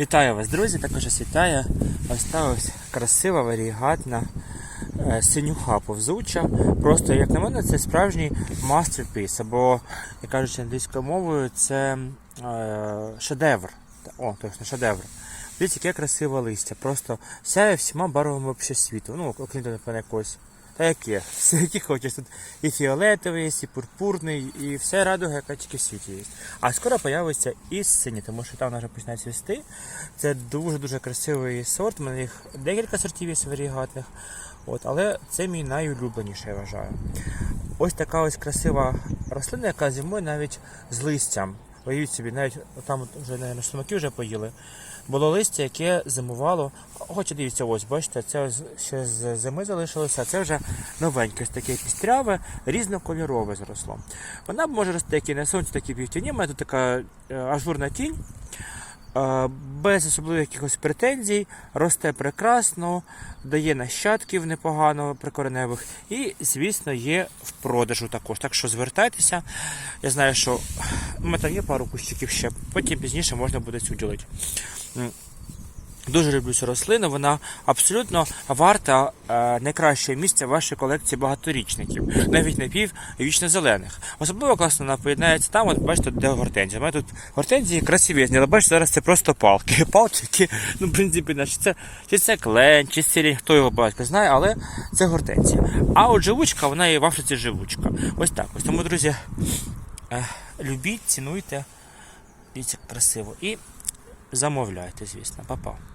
Вітаю вас, друзі! Також ось вітає ось та ось красива, варігатна е, синюха повзуча. Просто, як на мене, це справжній мастерпіс, або, як кажуть англійською мовою, це е, шедевр. О, точно, шедевр. Дивіться, яке красиве листя. Просто сяє всіма барвами світу. Ну, окрім напевно, якось. Та яке? Все, хочеш. Тут і фіолетовий, і пурпурний, і все радуга, яка тільки в світі є. А скоро появиться і синій, тому що там вона вже починає цвісти. Це дуже-дуже красивий сорт. У мене їх декілька сортів є варігатних. От, але це мій найулюбленіший, я вважаю. Ось така ось красива рослина, яка зимою навіть з листям. Уявіть собі, навіть там вже, навіть, сумаки вже поїли. Було листя, яке зимувало. Хоч і дивіться, ось, бачите, це ще з зими залишилося, а це вже новеньке, таке пістряве, різнокольорове зросло. Вона може рости як і на сонці, так і в тіні. У мене тут така е, ажурна тінь. Без особливих якихось претензій, росте прекрасно, дає нащадків непогано прикореневих і, звісно, є в продажу також. Так що звертайтеся. Я знаю, що у мене там є пару кущиків ще, потім пізніше можна буде цю ділити. Дуже люблю цю рослину, вона абсолютно варта е, найкращого місця в вашій колекції багаторічників, навіть напіввічно зелених. Особливо класно вона поєднається там, от бачите, де гортензія. У мене тут гортензії красиві, але бачите, зараз це просто палки. Палки, які, ну, в принципі, наче це, чи це клен, чи сирень, хто його батько знає, але це гортензія. А от живучка, вона є в Африці живучка. Ось так. Ось тому, друзі, е, любіть, цінуйте, дивіться, красиво. І замовляйте, звісно, Па-па.